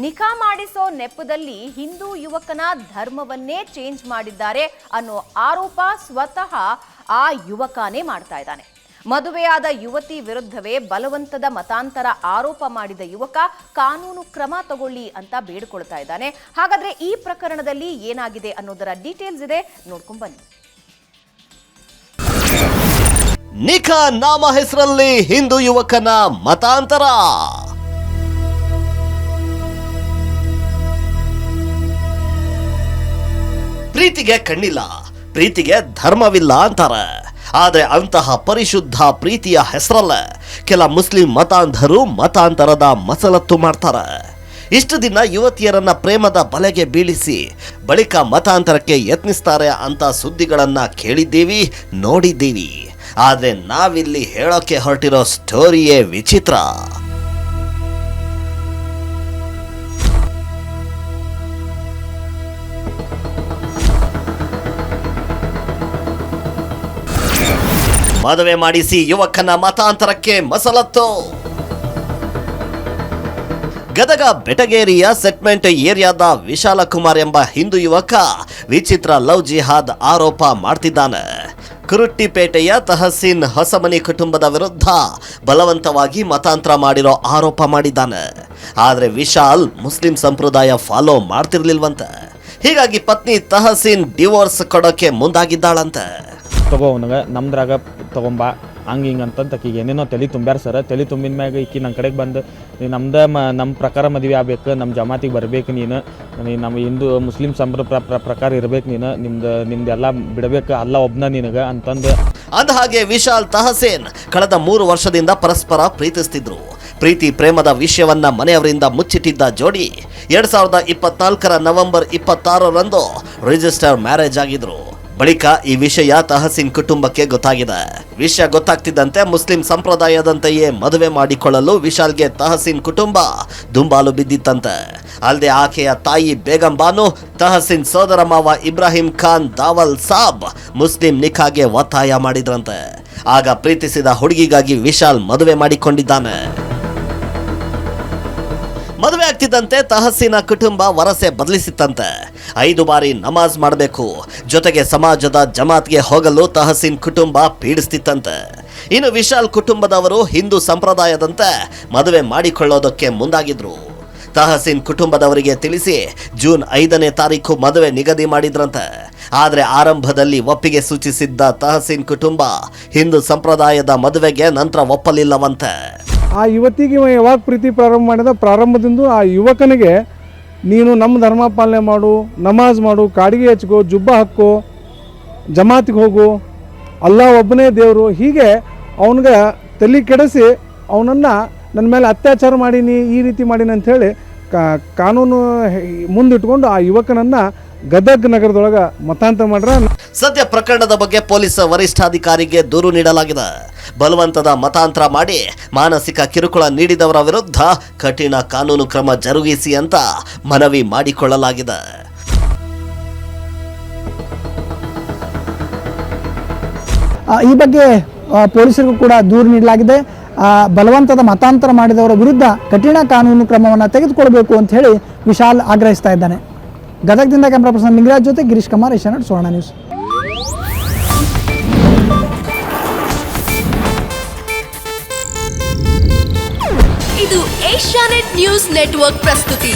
ನಿಖಾ ಮಾಡಿಸೋ ನೆಪದಲ್ಲಿ ಹಿಂದೂ ಯುವಕನ ಧರ್ಮವನ್ನೇ ಚೇಂಜ್ ಮಾಡಿದ್ದಾರೆ ಅನ್ನೋ ಆರೋಪ ಸ್ವತಃ ಆ ಯುವಕನೇ ಮಾಡ್ತಾ ಇದ್ದಾನೆ. ಮದುವೆಯಾದ ಯುವತಿ ವಿರುದ್ಧವೇ ಬಲವಂತದ ಮತಾಂತರ ಆರೋಪ ಮಾಡಿದ ಯುವಕ ಕಾನೂನು ಕ್ರಮ ತಗೊಳ್ಳಿ ಅಂತ ಬೇಡಿಕೊಳ್ತಾ ಇದ್ದಾನೆ. ಹಾಗಾದ್ರೆ ಈ ಪ್ರಕರಣದಲ್ಲಿ ಏನಾಗಿದೆ ಅನ್ನೋದರ ಡೀಟೇಲ್ಸ್ ಇದೆ. ನೋಡ್ಕೊಂಡ್ ಬನ್ನಿ. ನಿಖಾ ನಾಮ ಹೆಸರಲ್ಲಿ ಹಿಂದೂ ಯುವಕನ ಮತಾಂತರ. ಪ್ರೀತಿಗೆ ಕಣ್ಣಿಲ್ಲ, ಪ್ರೀತಿಗೆ ಧರ್ಮವಿಲ್ಲ ಅಂತಾರೆ. ಆದರೆ ಅಂತಹ ಪರಿಶುದ್ಧ ಪ್ರೀತಿಯ ಹೆಸರಲ್ಲ, ಕೆಲ ಮುಸ್ಲಿಂ ಮತಾಂಧರು ಮತಾಂತರದ ಮಸಲತ್ತು ಮಾಡ್ತಾರೆ. ಇಷ್ಟು ದಿನ ಯುವತಿಯರನ್ನ ಪ್ರೇಮದ ಬಲೆಗೆ ಬೀಳಿಸಿ, ಬಳಿಕ ಮತಾಂತರಕ್ಕೆ ಯತ್ನಿಸ್ತಾರೆ ಅಂತ ಸುದ್ದಿಗಳನ್ನ ಕೇಳಿದ್ದೀವಿ, ನೋಡಿದ್ದೀವಿ. ಆದರೆ ನಾವಿಲ್ಲಿ ಹೇಳೋಕೆ ಹೊರಟಿರೋ ಸ್ಟೋರಿಯೇ ವಿಚಿತ್ರ. ಮದುವೆ ಮಾಡಿಸಿ ಯುವಕನ ಮತಾಂತರಕ್ಕೆ ಮಸಲತ್ತು. ಗದಗ ಬೆಟಗೇರಿಯ ಸೆಟ್ಮೆಂಟ್ ಏರಿಯಾದ ವಿಶಾಲ ಕುಮಾರ್ ಎಂಬ ಹಿಂದೂ ಯುವಕ ವಿಚಿತ್ರ ಲವ್ ಜಿಹಾದ್ ಆರೋಪ ಮಾಡ್ತಿದ್ದಾನೆ. ಕುರುಟ್ಟಿಪೇಟೆಯ ತಹಸೀನ್ ಹೊಸಮನಿ ಕುಟುಂಬದ ವಿರುದ್ಧ ಬಲವಂತವಾಗಿ ಮತಾಂತರ ಮಾಡಿರೋ ಆರೋಪ ಮಾಡಿದ್ದಾನೆ. ಆದರೆ ವಿಶಾಲ್ ಮುಸ್ಲಿಂ ಸಂಪ್ರದಾಯ ಫಾಲೋ ಮಾಡ್ತಿರ್ಲಿಲ್ವಂತೆ. ಹೀಗಾಗಿ ಪತ್ನಿ ತಹಸೀನ್ ಡಿವೋರ್ಸ್ ಕೊಡೋಕೆ ಮುಂದಾಗಿದ್ದಾಳಂತೆ. ತಗೋ ನಮ್ದ್ರಾಗ ತಗೊಂಬಾ. ಹಂಗೆ ಹಿಂಗೆ ಅಂತಂತ ಆಕಿಗೆ ಏನೇನೋ ತಲೆ ತುಂಬ್ಯಾರ ಸರ್. ತಲೆ ತುಂಬಿದ ಮ್ಯಾಗ ಈಕಿ ನನ್ನ ಕಡೆಗೆ ಬಂದು, ನೀ ನಮ್ದು ಮ ನಮ್ಮ ಪ್ರಕಾರ ಮದುವೆ ಆಗ್ಬೇಕು ನಮ್ಮ ಜಮಾತಿಗೆ ಬರಬೇಕು ನೀನು. ನೀ ನಮ್ಮ ಹಿಂದೂ, ಮುಸ್ಲಿಂ ಸಂಪ್ರ ಪ್ರ- ಪ್ರ- ಪ್ರಕಾರ ಇರಬೇಕು ನೀನು. ನಿಮ್ದು, ನಿಮ್ದೆಲ್ಲ ಬಿಡಬೇಕು, ಅಲ್ಲ ಒಬ್ನ ನಿನಗೆ, ಅಂತಂದು. ಅಂದಹಾಗೆ ವಿಶಾಲ್ ತಹಸೇನ್ ಕಳೆದ ಮೂರು ವರ್ಷದಿಂದ ಪರಸ್ಪರ ಪ್ರೀತಿಸ್ತಿದ್ರು. ಪ್ರೀತಿ ಪ್ರೇಮದ ವಿಷಯವನ್ನ ಮನೆಯವರಿಂದ ಮುಚ್ಚಿಟ್ಟಿದ್ದ ಜೋಡಿ ಎರಡ್ ಸಾವಿರದ ಇಪ್ಪತ್ನಾಲ್ಕರ ನವೆಂಬರ್ ಇಪ್ಪತ್ತಾರರಂದು ರಿಜಿಸ್ಟರ್ ಮ್ಯಾರೇಜ್ ಆಗಿದ್ರು. ಬಳಿಕ ಈ ವಿಷಯ ತಹಸೀನ್ ಕುಟುಂಬಕ್ಕೆ ಗೊತ್ತಾಗಿದೆ. ವಿಷಯ ಗೊತ್ತಾಗ್ತಿದ್ದಂತೆ ಮುಸ್ಲಿಂ ಸಂಪ್ರದಾಯದಂತೆಯೇ ಮದುವೆ ಮಾಡಿಕೊಳ್ಳಲು ವಿಶಾಲ್ಗೆ ತಹಸೀನ್ ಕುಟುಂಬ ದುಂಬಾಲು ಬಿದ್ದಿತ್ತಂತೆ. ಅಲ್ಲದೆ ಆಕೆಯ ತಾಯಿ ಬೇಗಂ ಬಾನು, ತಹಸೀನ್ ಸೋದರ ಮಾವ ಇಬ್ರಾಹಿಂ ಖಾನ್ ದಾವಲ್ ಸಾಬ್ ಮುಸ್ಲಿಂ ನಿಖಾಗೆ ಒತ್ತಾಯ ಮಾಡಿದ್ರಂತೆ. ಆಗ ಪ್ರೀತಿಸಿದ ಹುಡುಗಿಗಾಗಿ ವಿಶಾಲ್ ಮದುವೆ ಮಾಡಿಕೊಂಡಿದ್ದಾನೆ. ಮದುವೆ ಆಗ್ತಿದ್ದಂತೆ ತಹಸೀನ ಕುಟುಂಬ ವರಸೆ ಬದಲಿಸಿತ್ತಂತೆ. ಐದು ಬಾರಿ ನಮಾಜ್ ಮಾಡಬೇಕು. ಜೊತೆಗೆ ಸಮಾಜದ ಜಮಾತ್ಗೆ ಹೋಗಲು ತಹಸೀನ್ ಕುಟುಂಬ ಪೀಡಿಸ್ತಿತ್ತಂತೆ. ಇನ್ನು ವಿಶಾಲ್ ಕುಟುಂಬದವರು ಹಿಂದೂ ಸಂಪ್ರದಾಯದಂತೆ ಮದುವೆ ಮಾಡಿಕೊಳ್ಳೋದಕ್ಕೆ ಮುಂದಾಗಿದ್ರು. ತಹಸೀನ್ ಕುಟುಂಬದವರಿಗೆ ತಿಳಿಸಿ ಜೂನ್ ಐದನೇ ತಾರೀಕು ಮದುವೆ ನಿಗದಿ ಮಾಡಿದ್ರಂತೆ. ಆದರೆ ಆರಂಭದಲ್ಲಿ ಒಪ್ಪಿಗೆ ಸೂಚಿಸಿದ್ದ ತಹಸೀನ್ ಕುಟುಂಬ ಹಿಂದೂ ಸಂಪ್ರದಾಯದ ಮದುವೆಗೆ ನಂತರ ಒಪ್ಪಲಿಲ್ಲವಂತೆ. ಆ ಯುವತಿಗೆ ಯಾವಾಗ ಪ್ರೀತಿ ಪ್ರಾರಂಭ ಮಾಡಿದ ಪ್ರಾರಂಭದಿಂದ ಆ ಯುವಕನಿಗೆ ನೀನು ನಮ್ಮ ಧರ್ಮ ಪಾಲನೆ ಮಾಡು, ನಮಾಜ್ ಮಾಡು, ಕಾಡಿಗೆ ಹಚ್ಕೋ, ಜುಬ್ಬ ಹಾಕೋ, ಜಮಾತಿಗೆ ಹೋಗು ಅಲ್ಲ ಒಬ್ಬನೇ ದೇವರು. ಹೀಗೆ ಅವನಿಗೆ ತಲೆ ಕೆಡಿಸಿ ಅವನನ್ನು ನನ್ನ ಮೇಲೆ ಅತ್ಯಾಚಾರ ಮಾಡೀನಿ, ಈ ರೀತಿ ಮಾಡೀನಿ ಅಂಥೇಳಿ ಕಾನೂನು ಮುಂದಿಟ್ಕೊಂಡು ಆ ಯುವಕನನ್ನು ಗದಗ್ ನಗರದೊಳಗೆ ಮತಾಂತರ ಮಾಡ್ರ ಸದ್ಯ ಪ್ರಕರಣದ ಬಗ್ಗೆ ಪೊಲೀಸ್ ವರಿಷ್ಠಾಧಿಕಾರಿಗೆ ದೂರು ನೀಡಲಾಗಿದೆ. ಬಲವಂತದ ಮತಾಂತರ ಮಾಡಿ ಮಾನಸಿಕ ಕಿರುಕುಳ ನೀಡಿದವರ ವಿರುದ್ಧ ಕಠಿಣ ಕಾನೂನು ಕ್ರಮ ಜರುಗಿಸಿ ಅಂತ ಮನವಿ ಮಾಡಿಕೊಳ್ಳಲಾಗಿದೆ. ಈ ಬಗ್ಗೆ ಪೊಲೀಸರಿಗೂ ಕೂಡ ದೂರು ನೀಡಲಾಗಿದೆ. ಆ, ಬಲವಂತದ ಮತಾಂತರ ಮಾಡಿದವರ ವಿರುದ್ಧ ಕಠಿಣ ಕಾನೂನು ಕ್ರಮವನ್ನು ತೆಗೆದುಕೊಳ್ಬೇಕು ಅಂತ ಹೇಳಿ ವಿಶಾಲ್ ಆಗ್ರಹಿಸ್ತಾ ಇದ್ದಾನೆ. ಗದಗದಿಂದ ಕ್ಯಾಮ್ರಾ ಪರ್ಸನ್ ಲಿಂಗರಾಜ್ ಜೊತೆ ಗಿರೀಶ್ ಕುಮಾರ್ ಏಷ್ಯಾನೆಟ್ ಸುವರ್ಣ ನ್ಯೂಸ್. ಇದು ಏಷ್ಯಾನೆಟ್ ನ್ಯೂಸ್ ನೆಟ್ವರ್ಕ್ ಪ್ರಸ್ತುತಿ.